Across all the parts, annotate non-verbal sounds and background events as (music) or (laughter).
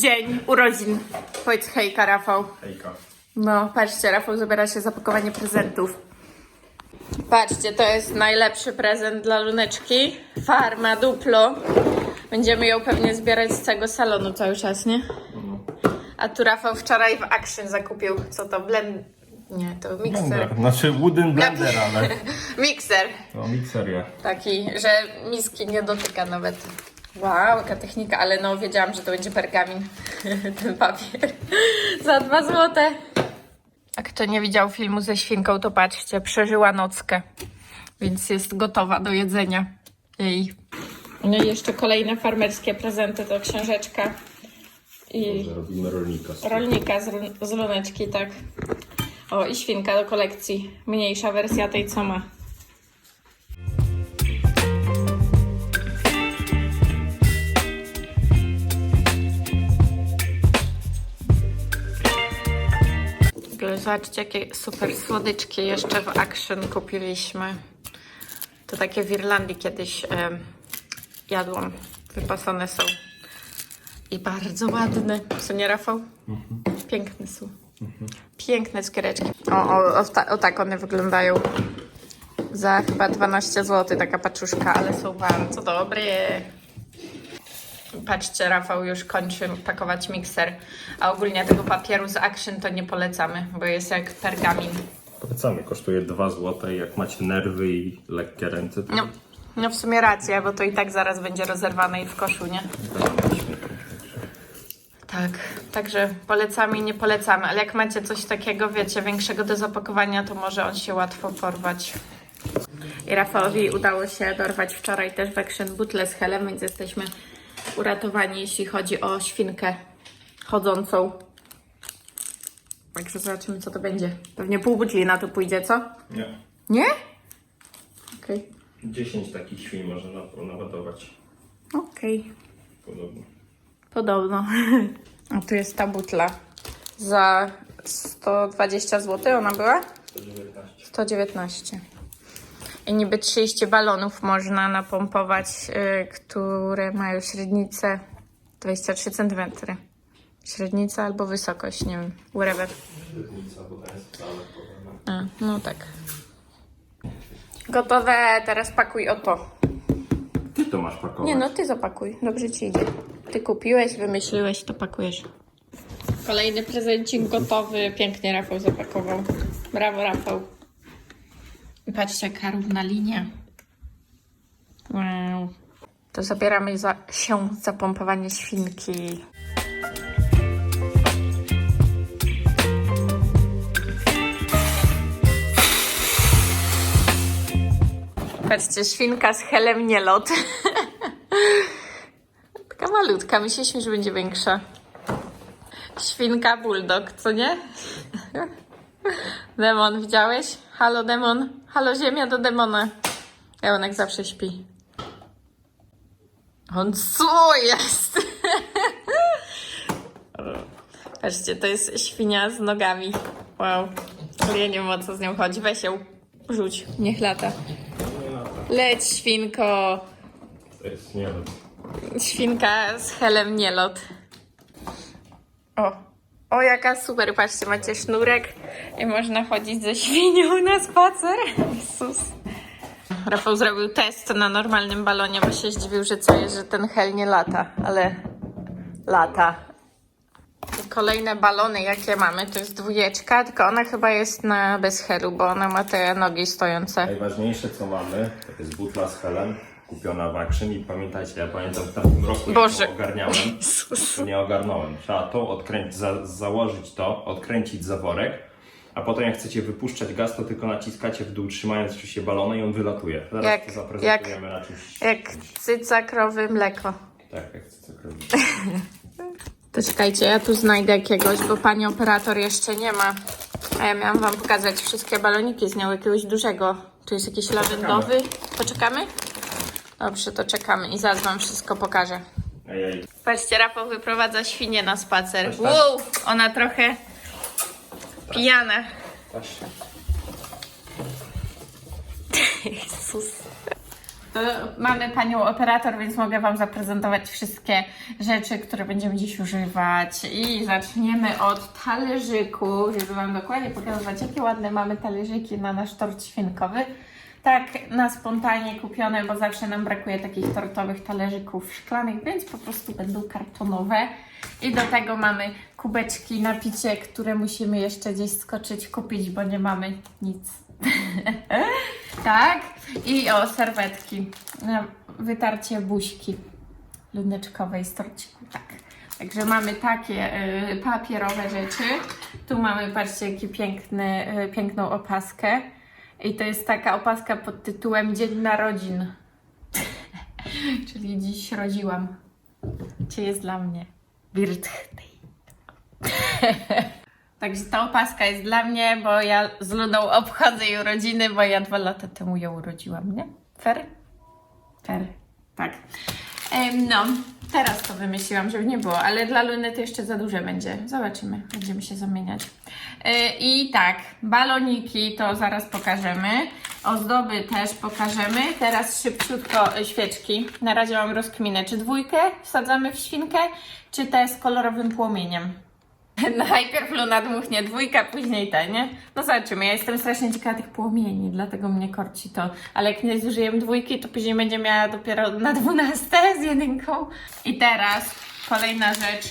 dzień urodzin. Powiedz hejka, Rafał. Hejka. No, patrzcie, Rafał zabiera się za pakowanie prezentów. Patrzcie, to jest najlepszy prezent dla Luneczki. Farma Duplo. Będziemy ją pewnie zbierać z całego salonu cały czas, nie? A tu Rafał wczoraj w Action zakupił, co to, blend... Nie, to mikser. Blender. Znaczy wooden blender, ale (laughs) Mikser. to mikseria. Taki, że miski nie dotyka nawet. Wow, jaka technika, ale no wiedziałam, że to będzie pergamin, (laughs) ten papier. (laughs) Za dwa złote. A kto nie widział filmu ze świnką, to patrzcie, przeżyła nockę. Więc jest gotowa do jedzenia jej. No i jeszcze kolejne farmerskie prezenty, to książeczka i Robimy rolnika. rolnika z, z luneczki, tak. O, i świnka do kolekcji. Mniejsza wersja tej, co ma. Zobaczcie, jakie super słodyczki jeszcze w Action kupiliśmy. To takie w Irlandii kiedyś jadłam. Wypasane są. I bardzo ładne. Co nie, Rafał? Piękne są. Piękne cukiereczki. O, o, o, ta, o tak one wyglądają. Za chyba 12 zł taka paczuszka, ale są bardzo dobre. Patrzcie, Rafał już kończy pakować mikser. A ogólnie tego papieru z Action to nie polecamy, bo jest jak pergamin. Polecamy, kosztuje 2 zł. Jak macie nerwy i lekkie ręce, to No, no w sumie racja, bo to i tak zaraz będzie rozerwane i w koszu, nie? Tak, także polecamy i nie polecamy, ale jak macie coś takiego, wiecie, większego do zapakowania, to może on się łatwo porwać. I Rafałowi udało się dorwać wczoraj też w Action butle z helem, więc jesteśmy uratowani, jeśli chodzi o świnkę chodzącą. Także zobaczymy, co to będzie. Pewnie pół butli na to pójdzie, co? Nie. Nie? Okej. 10 takich świń można na- naładować. Okej. Podobno. Podobno. (laughs) A tu jest ta butla. Za 120 zł ona była? 119. 119. I niby 30 balonów można napompować, y, które mają średnicę 23 cm. Średnica albo wysokość, nie wiem, whatever. Średnica, bo to jest. A, no tak. Gotowe, teraz pakuj o to. Ty to masz pakować. Nie no, ty zapakuj. Dobrze ci idzie. Ty kupiłeś, wymyśliłeś, to pakujesz. Kolejny prezencik gotowy. Pięknie Rafał zapakował. Brawo, Rafał. Patrzcie, jaka równa linia. Wow. To zabieramy za, się za pompowanie świnki. Patrzcie, świnka z helem nie lot. (laughs) Taka malutka, myśleliśmy, że będzie większa. Świnka bulldog, co nie? (laughs) Demon, widziałeś? Halo demon, halo ziemia do demona. Jak zawsze śpi. On co jest? (laughs) Patrzcie, to jest świnia z nogami. Wow. Ja nie wiem o co z nią chodzi. Weź ją, rzuć, niech lata. Leć świnko. To jest nie wiem. Świnka z helem nielot. O, o jaka super, patrzcie, macie sznurek i można chodzić ze świnią na spacer. Jezus. Rafał zrobił test na normalnym balonie, bo się zdziwił, że co jest, że ten hel nie lata, ale lata. Kolejne balony, jakie mamy, to jest dwójeczka, tylko ona chyba jest na bez helu, bo ona ma te nogi stojące. Najważniejsze co mamy, to jest butla z helem, kupiona w Action i pamiętajcie, ja pamiętam w tamtym roku Boże. jak to ogarniałem, to nie ogarnąłem. Trzeba to odkręcić, za, założyć to, odkręcić zaworek, a potem jak chcecie wypuszczać gaz, to tylko naciskacie w dół, trzymając oczywiście balona i on wylatuje. Zaraz Jak- to zaprezentujemy na czymś. Jak cyca, krowy, mleko. Tak, jak chcecie zrobić. (laughs) To czekajcie, ja tu znajdę jakiegoś, bo pani operator jeszcze nie ma. A ja miałam wam pokazać wszystkie baloniki z nią, jakiegoś dużego. Tu jest jakiś lawendowy. Poczekamy? Dobrze, to czekamy i zaraz wam wszystko pokażę. Ej, Patrzcie, Rafał wyprowadza świnię na spacer. Coś tam. Wow, ona trochę pijana. patrzcie. (laughs) Jezus. to mamy panią operator, więc mogę Wam zaprezentować wszystkie rzeczy, które będziemy dziś używać. I zaczniemy od talerzyku, żeby Wam dokładnie pokazać, jakie ładne mamy talerzyki na nasz tort świnkowy. Tak na spontanie kupione, bo zawsze nam brakuje takich tortowych talerzyków szklanych, więc po prostu będą kartonowe. I do tego mamy kubeczki na picie, które musimy jeszcze gdzieś skoczyć kupić, bo nie mamy nic. (laughs) tak. I o, serwetki na wytarcie buźki luneczkowej z torciku. Tak. Także mamy takie y, papierowe rzeczy. Tu mamy, patrzcie, jaki piękny, y, piękną opaskę. I to jest taka opaska pod tytułem Dzień Narodzin. Czyli dziś rodziłam. Czy jest dla mnie? Birthday. Także ta opaska jest dla mnie, bo ja z Luną obchodzę jej urodziny, bo ja dwa lata temu ją urodziłam, nie? Fair? Fair. Tak. No, teraz to wymyśliłam, żeby nie było, ale dla Luny to jeszcze za duże będzie. Zobaczymy, będziemy się zamieniać. E, I tak, baloniki to zaraz pokażemy. Ozdoby też pokażemy. Teraz szybciutko e, świeczki. Na razie mam rozkminę, czy dwójkę wsadzamy w świnkę, czy te z kolorowym płomieniem. (laughs) Najpierw Luna dmuchnie dwójka, później te, nie? No zobaczymy, ja jestem strasznie ciekawa tych płomieni, dlatego mnie korci to. Ale jak nie zużyję dwójki, to później będzie miała dopiero na dwunastę z jedynką. I teraz kolejna rzecz.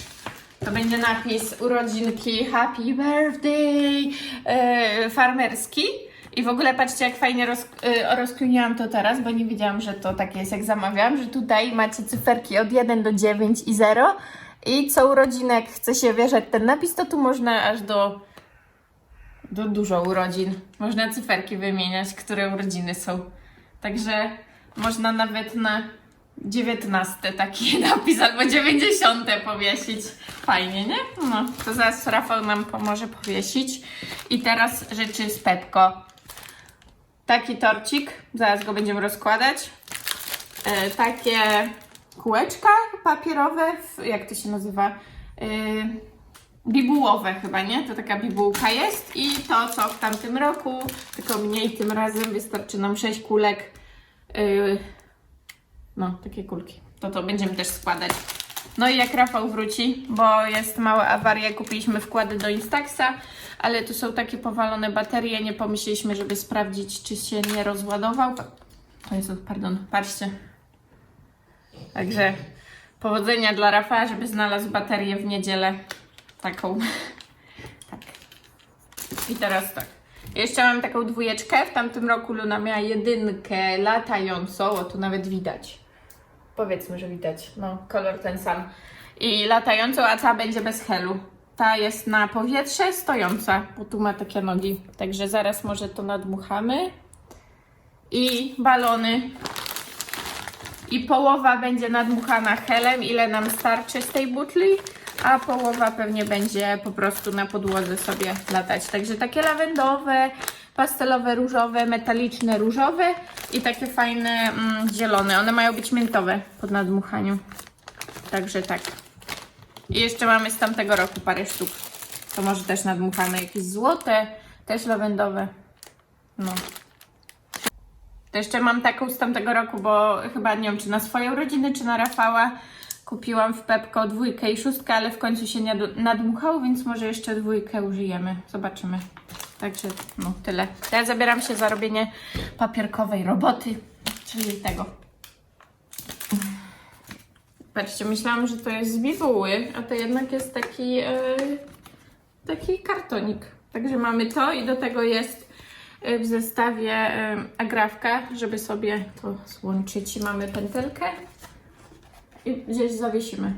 To będzie napis urodzinki Happy Birthday yy, farmerski. I w ogóle patrzcie, jak fajnie roz, yy, rozkminiłam to teraz, bo nie wiedziałam, że to tak jest, jak zamawiałam, że tutaj macie cyferki od 1 do 9 i 0. I co urodzinek chce się wierzać ten napis, to tu można aż do, do dużo urodzin. Można cyferki wymieniać, które urodziny są. Także można nawet na 19 taki (laughs) napis albo 90 powiesić. Fajnie, nie? No, to zaraz Rafał nam pomoże powiesić. I teraz rzeczy z Pepko. Taki torcik, zaraz go będziemy rozkładać. E, takie kółeczka papierowe, w, jak to się nazywa? Yy, bibułowe chyba, nie? To taka bibułka jest i to co w tamtym roku, tylko mniej tym razem, wystarczy nam 6 kulek. Yy, no, takie kulki. To to będziemy też składać. No i jak Rafał wróci, bo jest mała awaria, kupiliśmy wkłady do Instaxa, ale tu są takie powalone baterie, nie pomyśleliśmy, żeby sprawdzić, czy się nie rozładował. Jezu, pardon, patrzcie, Także powodzenia dla Rafała, żeby znalazł baterię w niedzielę. Taką. (laughs) Tak. I teraz tak. Jeszcze mam taką dwójeczkę. W tamtym roku Luna miała jedynkę latającą. O, tu nawet widać. Powiedzmy, że widać. No, kolor ten sam. I latającą, a ta będzie bez helu. Ta jest na powietrze stojąca, bo tu ma takie nogi. Także zaraz może to nadmuchamy. I balony i połowa będzie nadmuchana helem, ile nam starczy z tej butli, a połowa pewnie będzie po prostu na podłodze sobie latać. Także takie lawendowe, pastelowe, różowe, metaliczne, różowe i takie fajne mm, zielone. One mają być miętowe po nadmuchaniu. Także tak. I jeszcze mamy z tamtego roku parę sztuk. To może też nadmuchane jakieś złote, też lawendowe. No. To jeszcze mam taką z tamtego roku, bo chyba nie wiem, czy na swoje urodziny, czy na Rafała. Kupiłam w Pepko dwójkę i szóstkę, ale w końcu się nie nadmuchał, więc może jeszcze dwójkę użyjemy. Zobaczymy. Także no tyle. Ja zabieram się za robienie papierkowej roboty, czyli tego. Patrzcie, myślałam, że to jest z bibuły, a to jednak jest taki, yy, taki kartonik. Także mamy to i do tego jest w zestawie y, agrafka, żeby sobie to złączyć. I Mamy pętelkę i gdzieś zawiesimy.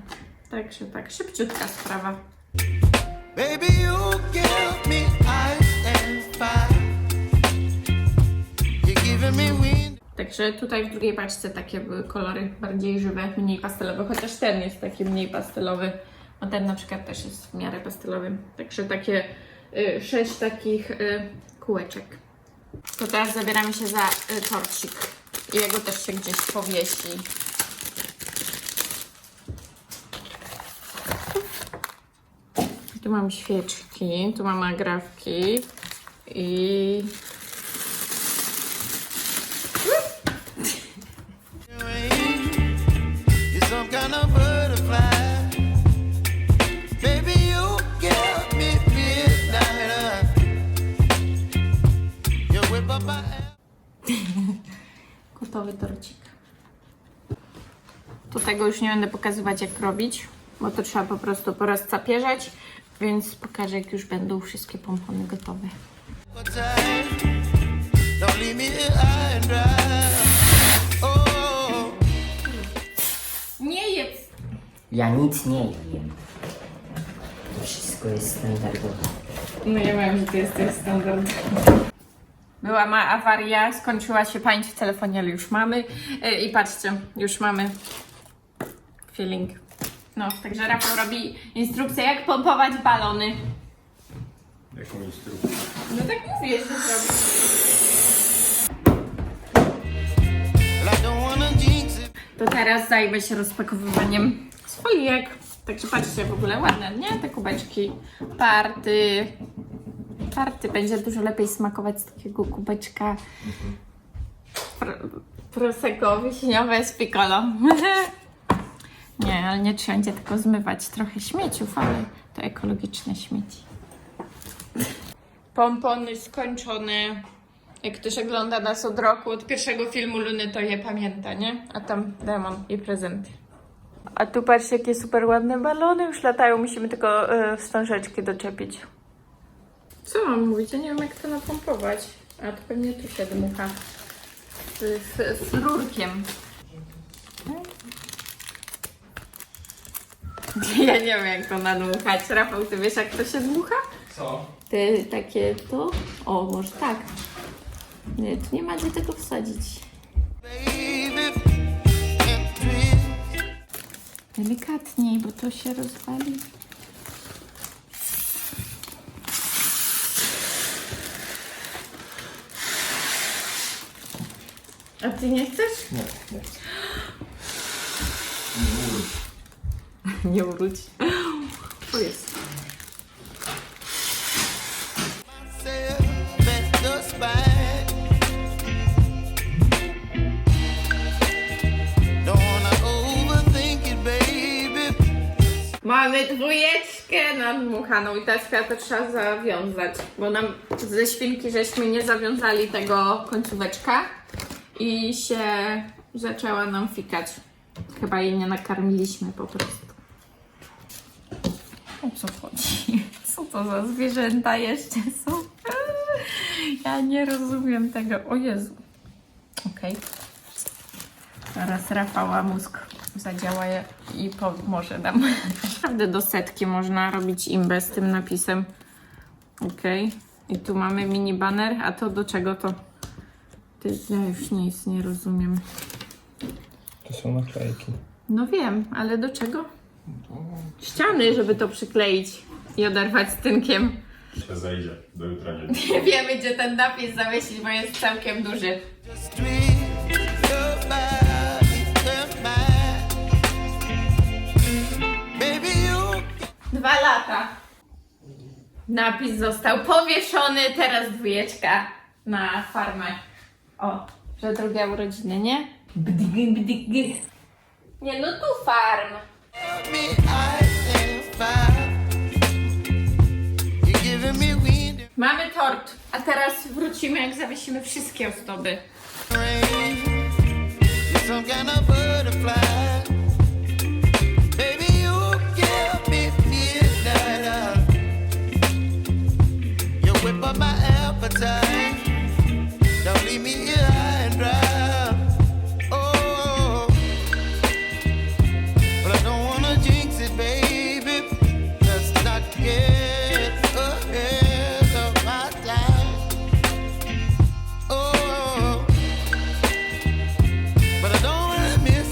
Także tak, szybciutka sprawa. Baby, you give me ice and fire. You're giving me wind. Także tutaj w drugiej paczce takie były kolory bardziej żywe, mniej pastelowe, chociaż ten jest taki mniej pastelowy. A ten na przykład też jest w miarę pastelowy. Także takie y, sześć takich y, kółeczek. To teraz zabieramy się za y, torcik. I jego też się gdzieś powiesi. Tu mam świeczki, tu mam agrafki i (laughs) Gotowy torcik. Tu tego już nie będę pokazywać jak robić, bo to trzeba po prostu porozcapierzać, więc pokażę jak już będą wszystkie pompony gotowe. Nie jedz! Ja nic nie jem. To wszystko jest standardowe. No ja wiem, że to jest ten standard. Była ma awaria, skończyła się pamięć w telefonie, ale już mamy. Yy, I patrzcie, już mamy feeling. No, także Rafał robi instrukcję, jak pompować balony. Jaką instrukcję? No tak mówię, że zrobi. To teraz zajmę się rozpakowywaniem folijek. Także patrzcie, w ogóle ładne, nie? Te kubeczki. Party. Party będzie dużo lepiej smakować z takiego kubeczka. Pr- prosecco wiśniowe z piccolo. (laughs) nie, ale nie trzeba będzie tylko zmywać trochę śmieciów, ale to ekologiczne śmieci. Pompony skończone. Jak ktoś ogląda nas od roku, od pierwszego filmu Luny, to je pamięta, nie? A tam demon i prezenty. A tu patrzcie, jakie super ładne balony już latają. Musimy tylko e, wstążeczki doczepić. Co mam mówić? Ja nie wiem, jak to napompować. A to pewnie tu się dmucha. Z, z, z rurkiem. (laughs) Ja nie wiem, jak to nadmuchać. Rafał, ty wiesz, jak to się dmucha? Co? Te takie to? O, może tak. Nie, tu nie ma gdzie tego wsadzić. Delikatniej, bo to się rozwali. Ty nie chcesz? Nie, nie chcę. Nie. O jest. Don't wanna overthink it, baby. Mamy dwójeczkę nadmuchaną i teraz to trzeba zawiązać, bo nam ze świnki żeśmy nie zawiązali tego końcóweczka i się zaczęła nam fikać. Chyba jej nie nakarmiliśmy po prostu. O co chodzi? Co to za zwierzęta jeszcze są? Ja nie rozumiem tego. O Jezu. Okej. Teraz Rafała mózg zadziała i pomoże nam. Naprawdę do setki można robić imbę z tym napisem. Okej. I tu mamy mini banner, a to do czego to? Ty, ja już nic nie rozumiem. To są naklejki. No wiem, ale do czego? Ściany, żeby to przykleić i oderwać z tynkiem. Się zejdzie. Do jutra nie (laughs) Nie wiemy, gdzie ten napis zawiesić, bo jest całkiem duży. Dwa lata. Napis został powieszony, teraz dwójeczka na farmę. O, że drugie urodziny, nie? Bdygy, bdygy. Nie, no tu farm. Mamy tort, a teraz wrócimy, jak zawiesimy wszystkie ozdoby. some kind of butterfly.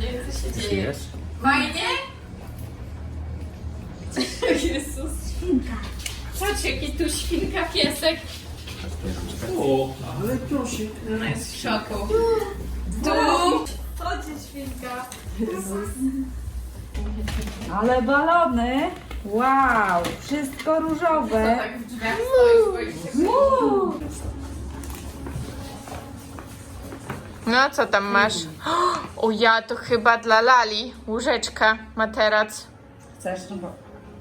Nie wie, co się dzieje. Fajnie? (laughs) Jezus. Patrz, jaki tu świnka piesek. O, ale proszę. Ona jest w szoku. Tu! Chodź, świnka. Ale balony! Wow! Wszystko różowe! Tak w drzwiach stoisz, boisz się. No, co tam masz? O ja, to chyba dla Lali. Łóżeczka, materac. Chcesz, no bo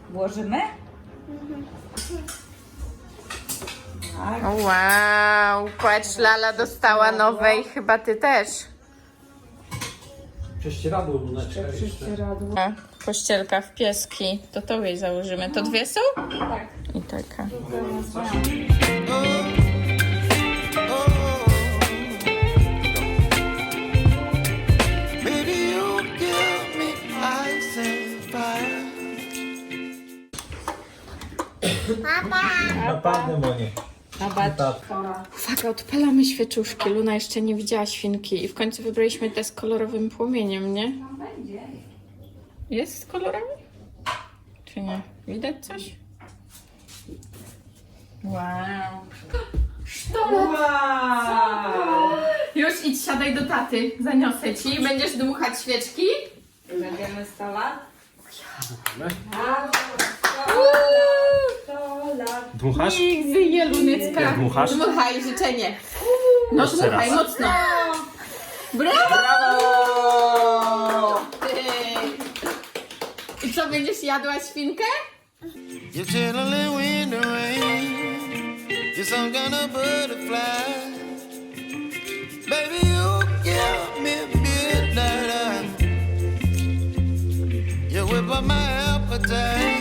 włożymy? Tak. O wow, patrz, Lala dostała nowej, chyba ty też. Prześcieradło luneczka jeszcze. Prześcieradło. O, pościelka w pieski. To to jej założymy. To dwie są? Tak. I taka. Naprawdę moje. Uwaga, odpalamy świeczuszki. Luna jeszcze nie widziała świnki i w końcu wybraliśmy te z kolorowym płomieniem, nie? Jest z kolorami? Czy nie? Widać coś? Wow. Wow! Już idź, siadaj do taty. Zaniosę ci. Będziesz dmuchać świeczki? Będziemy 100 lat? Dmuchasz? Niech żyje Lunecka. Jak dmuchasz? Dmuchaj życzenie. No Jeszcze dmuchaj raz. mocno. Brawo! Ty. I co, będziesz jadła świnkę? You're chilling in the rain. You're some kind of butterfly. Baby, you give me midnight. You whip up my appetite.